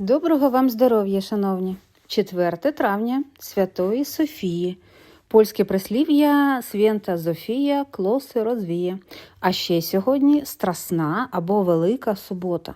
Доброго вам здоров'я, шановні! 4 травня Святої Софії. Польське прислів'я Свята Зофія Клоси розвіє. А ще сьогодні Страсна або Велика субота.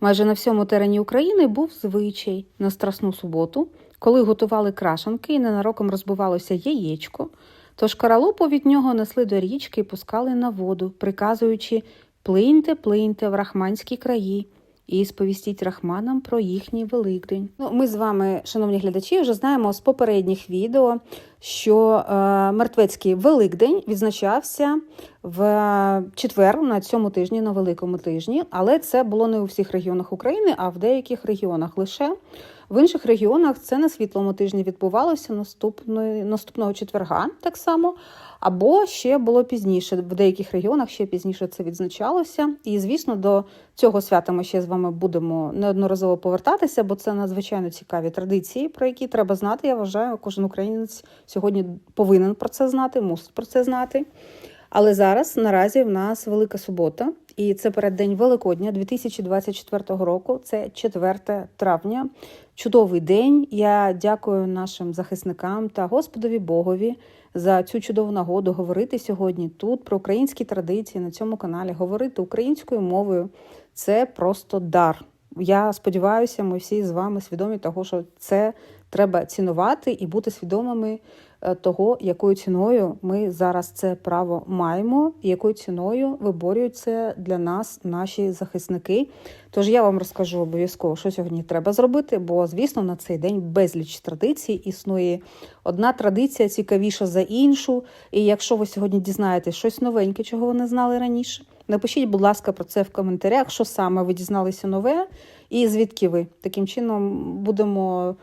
Майже на всьому терені України був звичай на Страсну суботу, коли готували крашанки і ненароком розбивалося яєчко, тож каралопу від нього несли до річки і пускали на воду, приказуючи плиньте, плиньте в рахманські краї і сповістіть рахманам про їхній Великдень. Ну, ми з вами, шановні глядачі, вже знаємо з попередніх відео, що е, Мертвецький Великдень відзначався в четвер на цьому тижні, на великому тижні, але це було не у всіх регіонах України, а в деяких регіонах лише. В інших регіонах це на світлому тижні відбувалося наступної, наступного четверга, так само. Або ще було пізніше. В деяких регіонах ще пізніше це відзначалося. І, звісно, до цього свята ми ще з вами будемо неодноразово повертатися, бо це надзвичайно цікаві традиції, про які треба знати. Я вважаю, кожен українець сьогодні повинен про це знати, мусить про це знати. Але зараз наразі в нас Велика Субота, і це переддень Великодня 2024 року. Це 4 травня. Чудовий день. Я дякую нашим захисникам та Господові Богові за цю чудову нагоду говорити сьогодні тут про українські традиції на цьому каналі, говорити українською мовою. Це просто дар. Я сподіваюся, ми всі з вами свідомі того, що це треба цінувати і бути свідомими того, якою ціною ми зараз це право маємо, і якою ціною виборюють це для нас наші захисники. Тож я вам розкажу обов'язково, що сьогодні треба зробити, бо, звісно, на цей день безліч традицій існує одна традиція цікавіша за іншу. І якщо ви сьогодні дізнаєтесь щось новеньке, чого ви не знали раніше, напишіть, будь ласка, про це в коментарях, що саме ви дізналися нове, і звідки ви таким чином будемо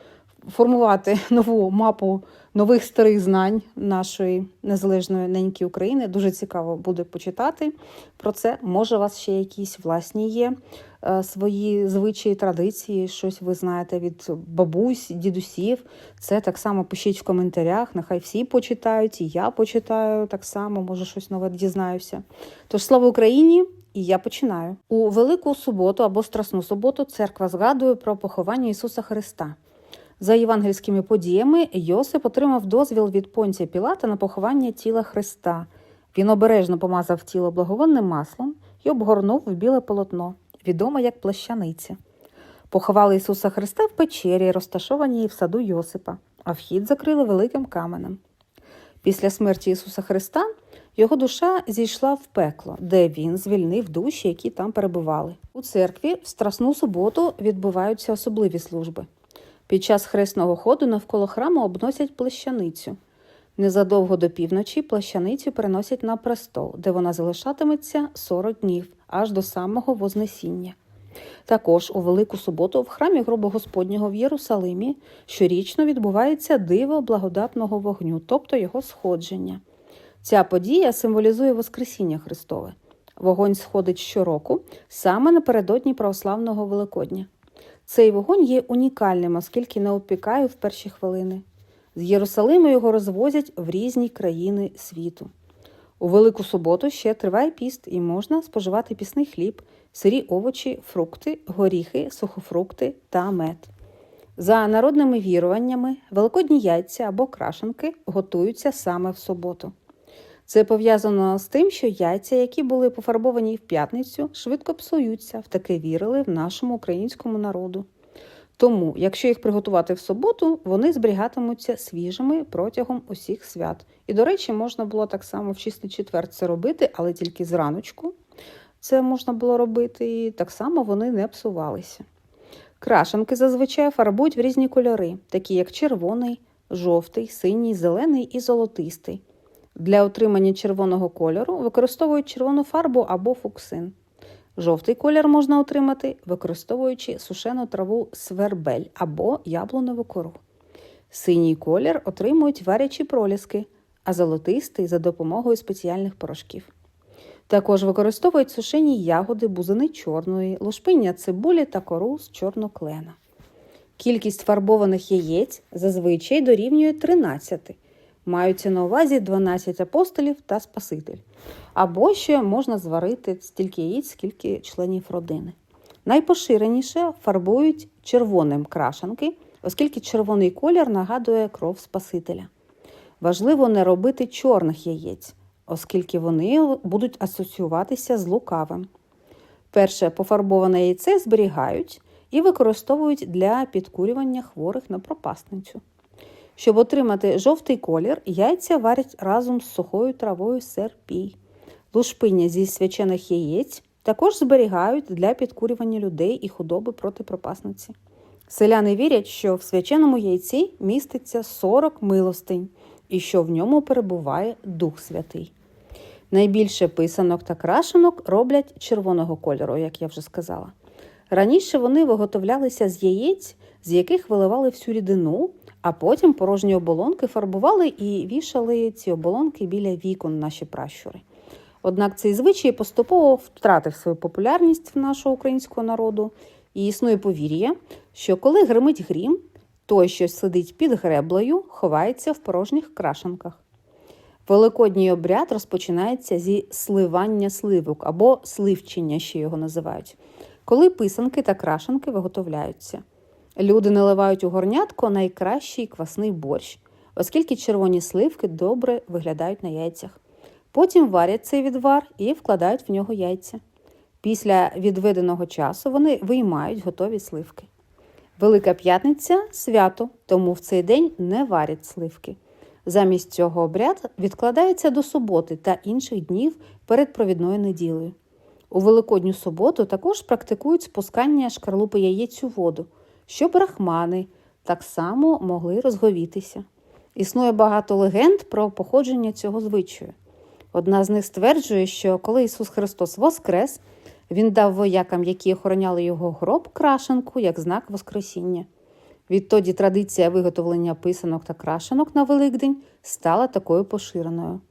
формувати нову мапу нових старих знань нашої незалежної неньки України. Дуже цікаво буде почитати про це. Може, у вас ще якісь власні є е, свої звичаї, традиції, щось ви знаєте від бабусь, дідусів. Це так само пишіть в коментарях. Нехай всі почитають, і я почитаю так само, може щось нове дізнаюся. Тож слава Україні! І я починаю у Велику суботу або Страсну суботу. Церква згадує про поховання Ісуса Христа. За євангельськими подіями Йосип отримав дозвіл від Понція Пілата на поховання тіла Христа. Він обережно помазав тіло благовонним маслом і обгорнув в біле полотно, відоме як плащаниця. Поховали Ісуса Христа в печері, розташованій в саду Йосипа, а вхід закрили великим каменем. Після смерті Ісуса Христа його душа зійшла в пекло, де він звільнив душі, які там перебували. У церкві в Страсну суботу відбуваються особливі служби. Під час хресного ходу навколо храму обносять плащаницю. Незадовго до півночі плащаницю переносять на престол, де вона залишатиметься 40 днів аж до самого Вознесіння. Також у Велику суботу в храмі гробу Господнього в Єрусалимі щорічно відбувається диво благодатного вогню, тобто його сходження. Ця подія символізує Воскресіння Христове. Вогонь сходить щороку саме напередодні православного Великодня. Цей вогонь є унікальним, оскільки не опікає в перші хвилини. З Єрусалиму його розвозять в різні країни світу. У Велику суботу ще триває піст і можна споживати пісний хліб, сирі овочі, фрукти, горіхи, сухофрукти та мед. За народними віруваннями, великодні яйця або крашенки готуються саме в суботу. Це пов'язано з тим, що яйця, які були пофарбовані в п'ятницю, швидко псуються, в таке вірили в нашому українському народу. Тому, якщо їх приготувати в суботу, вони зберігатимуться свіжими протягом усіх свят. І, до речі, можна було так само в чистий четвер це робити, але тільки зраночку це можна було робити, і так само вони не псувалися. Крашенки зазвичай фарбують в різні кольори, такі як червоний, жовтий, синій, зелений і золотистий. Для отримання червоного кольору використовують червону фарбу або фуксин. Жовтий колір можна отримати, використовуючи сушену траву свербель або яблуневу кору. Синій колір отримують варячі проліски, а золотистий за допомогою спеціальних порошків. Також використовують сушені ягоди бузини чорної, лушпиння цибулі та кору з чорноклена. Кількість фарбованих яєць зазвичай дорівнює 13. Маються на увазі 12 апостолів та Спаситель. Або ще можна зварити стільки яєць, скільки членів родини. Найпоширеніше фарбують червоним крашанки, оскільки червоний колір нагадує кров Спасителя. Важливо не робити чорних яєць, оскільки вони будуть асоціюватися з лукавим. Перше пофарбоване яйце зберігають і використовують для підкурювання хворих на пропасницю. Щоб отримати жовтий колір, яйця варять разом з сухою травою серпій. Лушпиння зі свячених яєць також зберігають для підкурювання людей і худоби проти пропасниці. Селяни вірять, що в свяченому яйці міститься 40 милостинь і що в ньому перебуває Дух Святий. Найбільше писанок та крашенок роблять червоного кольору, як я вже сказала. Раніше вони виготовлялися з яєць, з яких виливали всю рідину, а потім порожні оболонки фарбували і вішали ці оболонки біля вікон наші пращури. Однак цей звичай поступово втратив свою популярність в нашого українського народу, і існує повір'я, що коли гримить грім, той, що сидить під греблею, ховається в порожніх крашенках. Великодній обряд розпочинається зі сливання сливок або сливчення, ще його називають, коли писанки та крашенки виготовляються. Люди наливають у горнятко найкращий квасний борщ, оскільки червоні сливки добре виглядають на яйцях. Потім варять цей відвар і вкладають в нього яйця. Після відведеного часу вони виймають готові сливки. Велика п'ятниця свято, тому в цей день не варять сливки. Замість цього обряд відкладається до суботи та інших днів перед провідною неділею. У Великодню суботу також практикують спускання шкарлупи яєць у воду, щоб рахмани так само могли розговітися. Існує багато легенд про походження цього звичаю. Одна з них стверджує, що коли Ісус Христос воскрес, Він дав воякам, які охороняли його гроб, крашенку як знак Воскресіння. Відтоді традиція виготовлення писанок та крашенок на Великдень стала такою поширеною.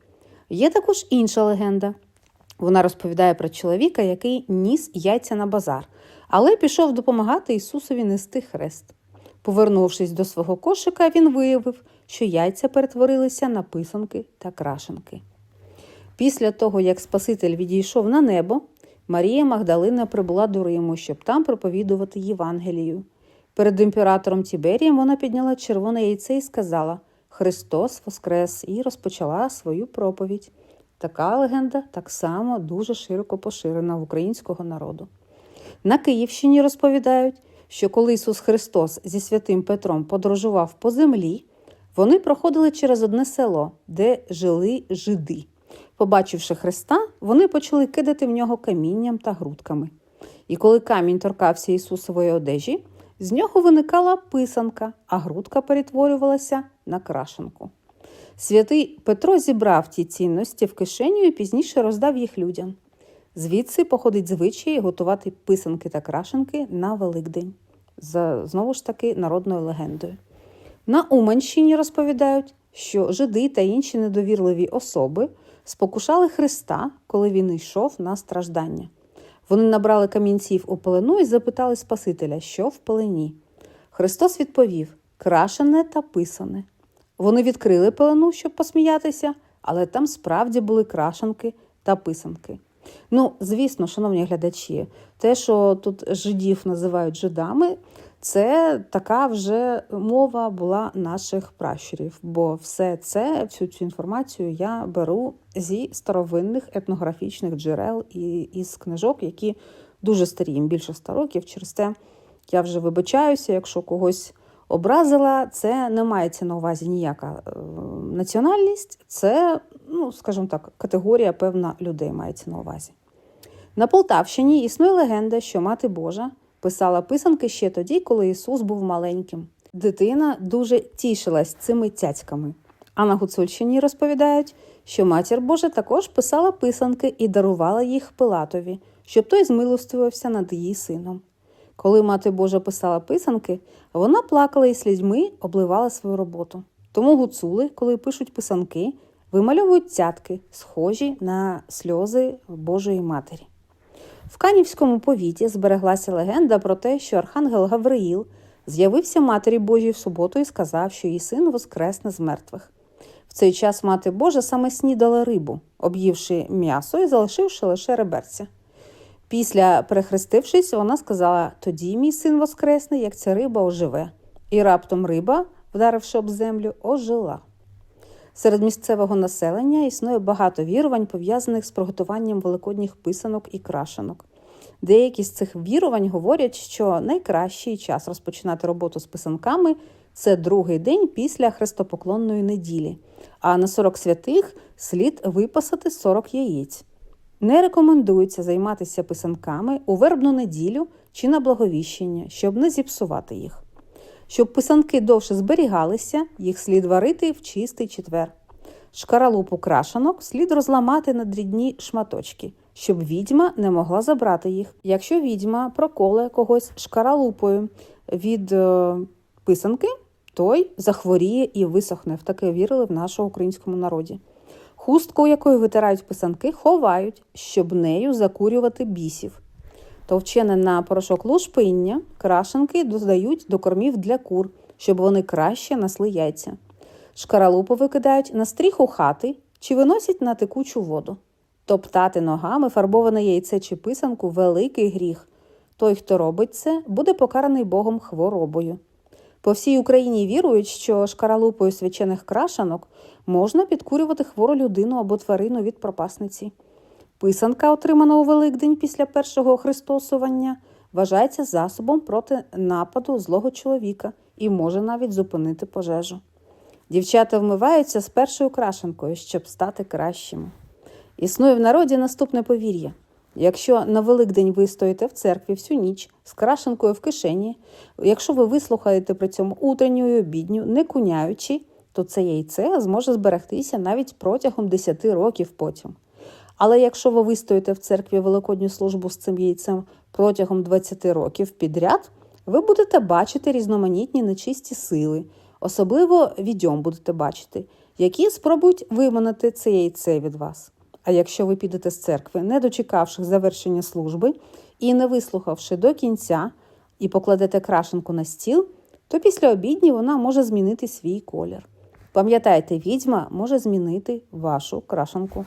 Є також інша легенда. Вона розповідає про чоловіка, який ніс яйця на базар, але пішов допомагати Ісусові нести хрест. Повернувшись до свого кошика, він виявив, що яйця перетворилися на писанки та крашенки. Після того, як Спаситель відійшов на небо, Марія Магдалина прибула до Риму, щоб там проповідувати Євангелію. Перед імператором Тіберієм вона підняла червоне яйце і сказала Христос Воскрес і розпочала свою проповідь. Така легенда так само дуже широко поширена в українського народу. На Київщині розповідають, що коли Ісус Христос зі святим Петром подорожував по землі, вони проходили через одне село, де жили жиди. Побачивши Христа, вони почали кидати в нього камінням та грудками. І коли камінь торкався Ісусової одежі, з нього виникала писанка, а грудка перетворювалася на крашенку. Святий Петро зібрав ті цінності в кишеню і пізніше роздав їх людям. Звідси походить звичай готувати писанки та крашенки на Великдень, за знову ж таки народною легендою. На Уманщині розповідають, що жиди та інші недовірливі особи спокушали Христа, коли він йшов на страждання. Вони набрали камінців у пелену і запитали Спасителя, що в пелені. Христос відповів крашене та писане. Вони відкрили пелену, щоб посміятися, але там справді були крашенки та писанки. Ну, звісно, шановні глядачі, те, що тут жидів називають жидами, це така вже мова була наших пращурів, бо все це, всю цю інформацію я беру зі старовинних етнографічних джерел і із книжок, які дуже старі, їм більше 100 років. Через те я вже вибачаюся, якщо когось образила, це не мається на увазі ніяка е, національність, це, ну, скажімо так, категорія певна людей мається на увазі. На Полтавщині існує легенда, що мати Божа писала писанки ще тоді, коли Ісус був маленьким. Дитина дуже тішилась цими цяцьками. А на Гуцульщині розповідають, що матір Божа також писала писанки і дарувала їх Пилатові, щоб той змилостивився над її сином. Коли мати Божа писала писанки, вона плакала і слізьми обливала свою роботу. Тому гуцули, коли пишуть писанки, вимальовують цятки, схожі на сльози Божої Матері. В Канівському повіті збереглася легенда про те, що архангел Гавриїл з'явився Матері Божій в суботу і сказав, що її син воскресне з мертвих. В цей час мати Божа саме снідала рибу, об'ївши м'ясо і залишивши лише реберця. Після перехрестившись, вона сказала: тоді мій син воскресне, як ця риба оживе. І раптом риба, вдаривши об землю, ожила. Серед місцевого населення існує багато вірувань, пов'язаних з приготуванням великодніх писанок і крашенок. Деякі з цих вірувань говорять, що найкращий час розпочинати роботу з писанками це другий день після хрестопоклонної неділі, а на 40 святих слід випасати 40 яєць. Не рекомендується займатися писанками у вербну неділю чи на благовіщення, щоб не зіпсувати їх. Щоб писанки довше зберігалися, їх слід варити в чистий четвер. Шкаралупу крашанок слід розламати на дрібні шматочки, щоб відьма не могла забрати їх. Якщо відьма проколе когось шкаралупою від е, писанки, той захворіє і висохне. В таке вірили в нашому українському народі. Хустку, якою витирають писанки, ховають, щоб нею закурювати бісів. Товчене на порошок лушпиння, крашенки додають до кормів для кур, щоб вони краще несли яйця. Шкаралупу викидають на стріху хати чи виносять на текучу воду. Топтати ногами фарбоване яйце чи писанку великий гріх. Той, хто робить це, буде покараний Богом хворобою. По всій Україні вірують, що шкаралупою свячених крашанок можна підкурювати хвору людину або тварину від пропасниці. Писанка, отримана у Великдень після першого христосування, вважається засобом проти нападу злого чоловіка і може навіть зупинити пожежу. Дівчата вмиваються з першою крашенкою, щоб стати кращими. Існує в народі наступне повір'я. Якщо на Великдень ви стоїте в церкві всю ніч з крашенкою в кишені, якщо ви вислухаєте при цьому утренню і обідню, не куняючи, то це яйце зможе зберегтися навіть протягом 10 років потім. Але якщо ви вистоїте в церкві великодню службу з цим яйцем протягом 20 років підряд, ви будете бачити різноманітні нечисті сили, особливо відьом будете бачити, які спробують виманити це яйце від вас. А якщо ви підете з церкви, не дочекавши завершення служби і не вислухавши до кінця, і покладете крашенку на стіл, то після обідні вона може змінити свій колір. Пам'ятайте, відьма може змінити вашу крашенку.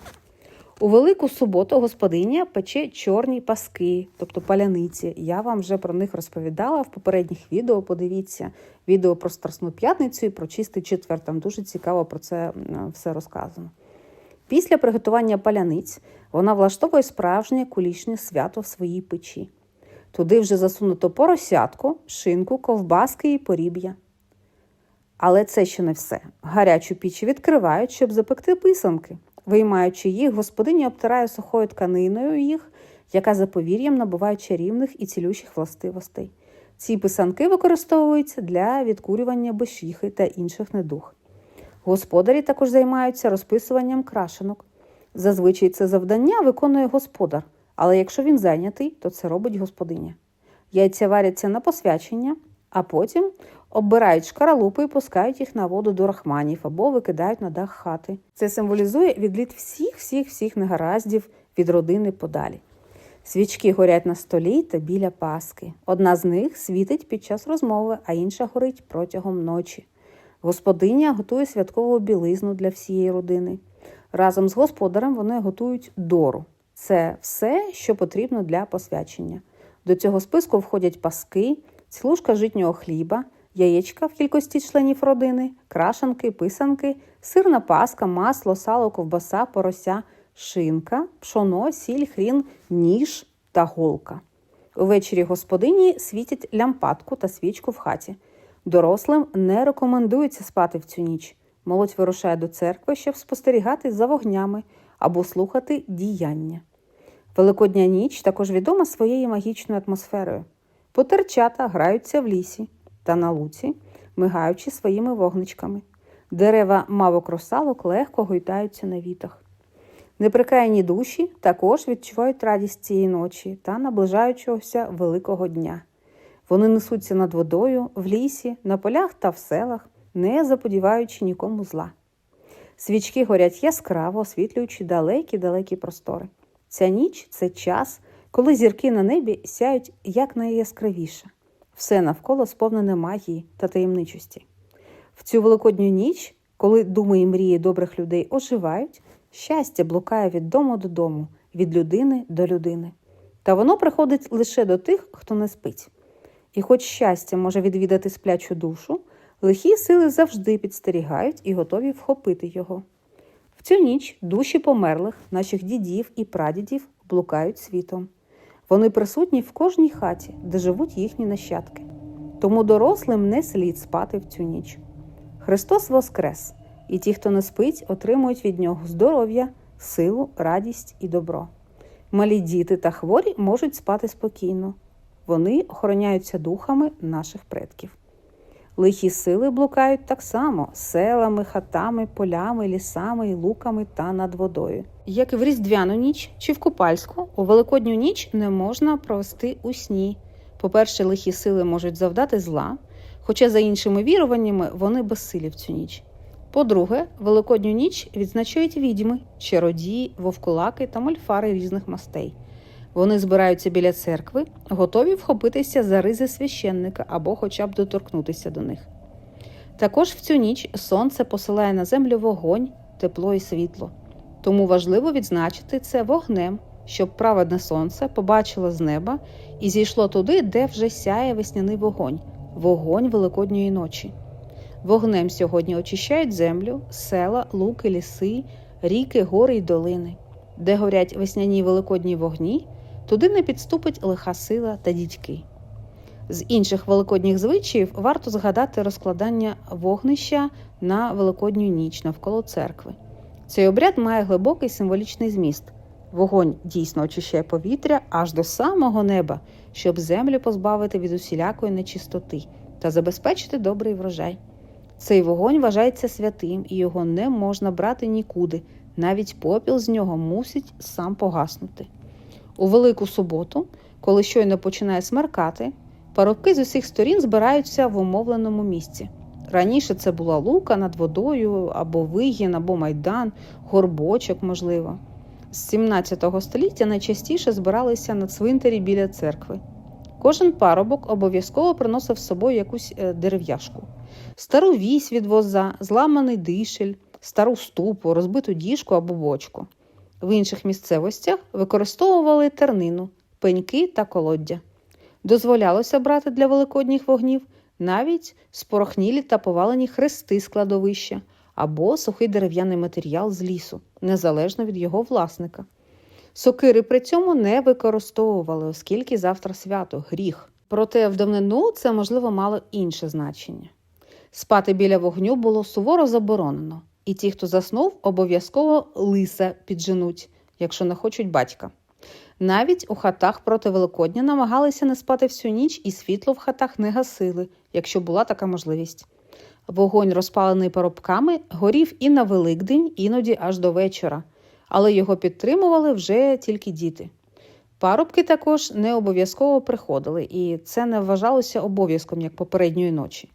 У Велику суботу господиня пече чорні паски, тобто паляниці. Я вам вже про них розповідала в попередніх відео. Подивіться відео про Страсну п'ятницю і про чистий четвер. Там дуже цікаво про це все розказано. Після приготування паляниць вона влаштовує справжнє кулішнє свято в своїй печі. Туди вже засунуто поросятку, шинку, ковбаски і поріб'я. Але це ще не все. Гарячу піч відкривають, щоб запекти писанки. Виймаючи їх, господиня обтирає сухою тканиною їх, яка за повір'ям набуває чарівних і цілющих властивостей. Ці писанки використовуються для відкурювання бешіхи та інших недух. Господарі також займаються розписуванням крашенок. Зазвичай це завдання виконує господар, але якщо він зайнятий, то це робить господиня. Яйця варяться на посвячення, а потім оббирають шкаралупи і пускають їх на воду до рахманів або викидають на дах хати. Це символізує відліт всіх, всіх, всіх негараздів від родини подалі. Свічки горять на столі та біля паски. Одна з них світить під час розмови, а інша горить протягом ночі. Господиня готує святкову білизну для всієї родини. Разом з господарем вони готують дору. Це все, що потрібно для посвячення. До цього списку входять паски, цілушка житнього хліба, яєчка в кількості членів родини, крашанки, писанки, сирна паска, масло, сало, ковбаса, порося, шинка, пшоно, сіль, хрін, ніж та голка. Увечері господині світять лямпадку та свічку в хаті. Дорослим не рекомендується спати в цю ніч. Молодь вирушає до церкви, щоб спостерігати за вогнями або слухати діяння. Великодня ніч також відома своєю магічною атмосферою. Потерчата граються в лісі та на луці, мигаючи своїми вогничками. Дерева мавок русалок легко гойдаються на вітах. Неприкаяні душі також відчувають радість цієї ночі та наближаючогося великого дня. Вони несуться над водою, в лісі, на полях та в селах, не заподіваючи нікому зла. Свічки горять яскраво, освітлюючи далекі-далекі простори. Ця ніч це час, коли зірки на небі сяють якнайяскравіше. Все навколо сповнене магії та таємничості. В цю великодню ніч, коли думи і мрії добрих людей оживають, щастя блукає від дому додому, від людини до людини. Та воно приходить лише до тих, хто не спить. І хоч щастя може відвідати сплячу душу, лихі сили завжди підстерігають і готові вхопити його. В цю ніч душі померлих, наших дідів і прадідів, блукають світом. Вони присутні в кожній хаті, де живуть їхні нащадки. Тому дорослим не слід спати в цю ніч. Христос Воскрес, і ті, хто не спить, отримують від нього здоров'я, силу, радість і добро. Малі діти та хворі можуть спати спокійно. Вони охороняються духами наших предків. Лихі сили блукають так само селами, хатами, полями, лісами, луками та над водою. Як і в різдвяну ніч чи в купальську, у великодню ніч не можна провести у сні. По-перше, лихі сили можуть завдати зла, хоча, за іншими віруваннями, вони безсилі в цю ніч. По-друге, великодню ніч відзначають відьми, чародії, вовкулаки та мольфари різних мастей. Вони збираються біля церкви, готові вхопитися за ризи священника або хоча б доторкнутися до них. Також в цю ніч сонце посилає на землю вогонь, тепло і світло. Тому важливо відзначити це вогнем, щоб праведне сонце побачило з неба і зійшло туди, де вже сяє весняний вогонь, вогонь Великодньої ночі. Вогнем сьогодні очищають землю, села, луки, ліси, ріки, гори й долини. Де горять весняні великодні вогні, туди не підступить лиха сила та дідьки. З інших великодніх звичаїв варто згадати розкладання вогнища на великодню ніч навколо церкви. Цей обряд має глибокий символічний зміст. Вогонь дійсно очищає повітря аж до самого неба, щоб землю позбавити від усілякої нечистоти та забезпечити добрий врожай. Цей вогонь вважається святим і його не можна брати нікуди, навіть попіл з нього мусить сам погаснути. У Велику суботу, коли щойно починає смеркати, парубки з усіх сторін збираються в умовленому місці. Раніше це була лука над водою, або вигін, або майдан, горбочок, можливо. З 17 століття найчастіше збиралися на цвинтарі біля церкви. Кожен парубок обов'язково приносив з собою якусь е, дерев'яшку, стару вісь від воза, зламаний дишель, стару ступу, розбиту діжку або бочку. В інших місцевостях використовували тернину, пеньки та колоддя. Дозволялося брати для великодніх вогнів навіть спорохнілі та повалені хрести з кладовища або сухий дерев'яний матеріал з лісу, незалежно від його власника. Сокири при цьому не використовували, оскільки завтра свято гріх. Проте в давнину це, можливо, мало інше значення. Спати біля вогню було суворо заборонено, і ті, хто заснув, обов'язково лиса підженуть, якщо не хочуть батька. Навіть у хатах проти Великодня намагалися не спати всю ніч, і світло в хатах не гасили, якщо була така можливість. Вогонь, розпалений парубками, горів і на Великдень, іноді аж до вечора, але його підтримували вже тільки діти. Парубки також не обов'язково приходили, і це не вважалося обов'язком як попередньої ночі.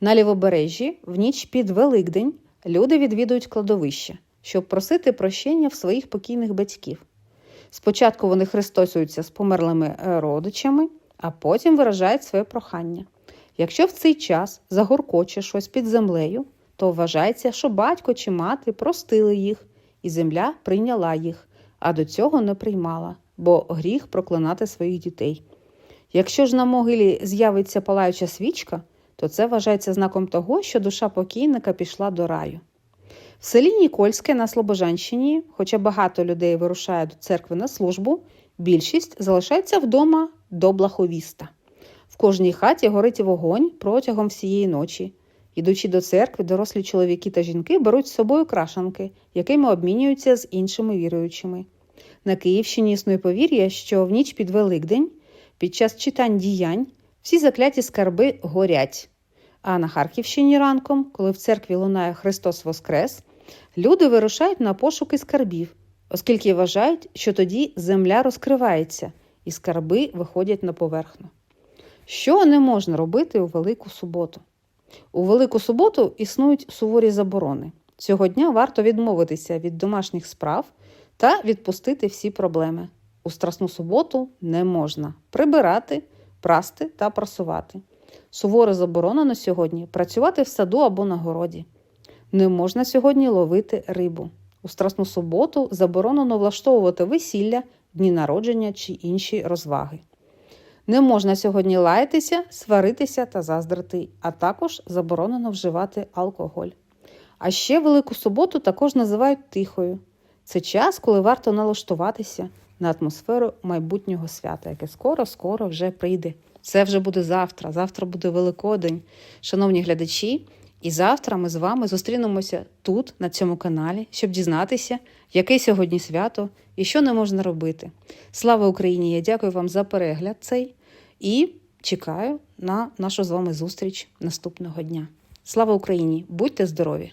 На лівобережжі, в ніч під Великдень, люди відвідують кладовище, щоб просити прощення в своїх покійних батьків. Спочатку вони хрестосуються з померлими е, родичами, а потім виражають своє прохання. Якщо в цей час загоркоче щось під землею, то вважається, що батько чи мати простили їх, і земля прийняла їх, а до цього не приймала, бо гріх проклинати своїх дітей. Якщо ж на могилі з'явиться палаюча свічка, то це вважається знаком того, що душа покійника пішла до раю. В селі Нікольське на Слобожанщині, хоча багато людей вирушає до церкви на службу, більшість залишається вдома до блаховіста. В кожній хаті горить вогонь протягом всієї ночі. Ідучи до церкви, дорослі чоловіки та жінки беруть з собою крашанки, якими обмінюються з іншими віруючими. На Київщині існує повір'я, що в ніч під Великдень, під час читань діянь, всі закляті скарби горять. А на Харківщині ранком, коли в церкві лунає Христос Воскрес, люди вирушають на пошуки скарбів, оскільки вважають, що тоді земля розкривається і скарби виходять на поверхню. Що не можна робити у Велику суботу? У Велику суботу існують суворі заборони. Цього дня варто відмовитися від домашніх справ та відпустити всі проблеми. У Страсну суботу не можна прибирати, прасти та прасувати. Суворо заборонено сьогодні працювати в саду або на городі. Не можна сьогодні ловити рибу. У Страсну суботу заборонено влаштовувати весілля, дні народження чи інші розваги. Не можна сьогодні лаятися, сваритися та заздрити, а також заборонено вживати алкоголь. А ще Велику суботу також називають тихою. Це час, коли варто налаштуватися на атмосферу майбутнього свята, яке скоро-скоро вже прийде. Це вже буде завтра. Завтра буде Великодень. Шановні глядачі, і завтра ми з вами зустрінемося тут, на цьому каналі, щоб дізнатися, яке сьогодні свято і що не можна робити. Слава Україні! Я дякую вам за перегляд цей і чекаю на нашу з вами зустріч наступного дня. Слава Україні! Будьте здорові!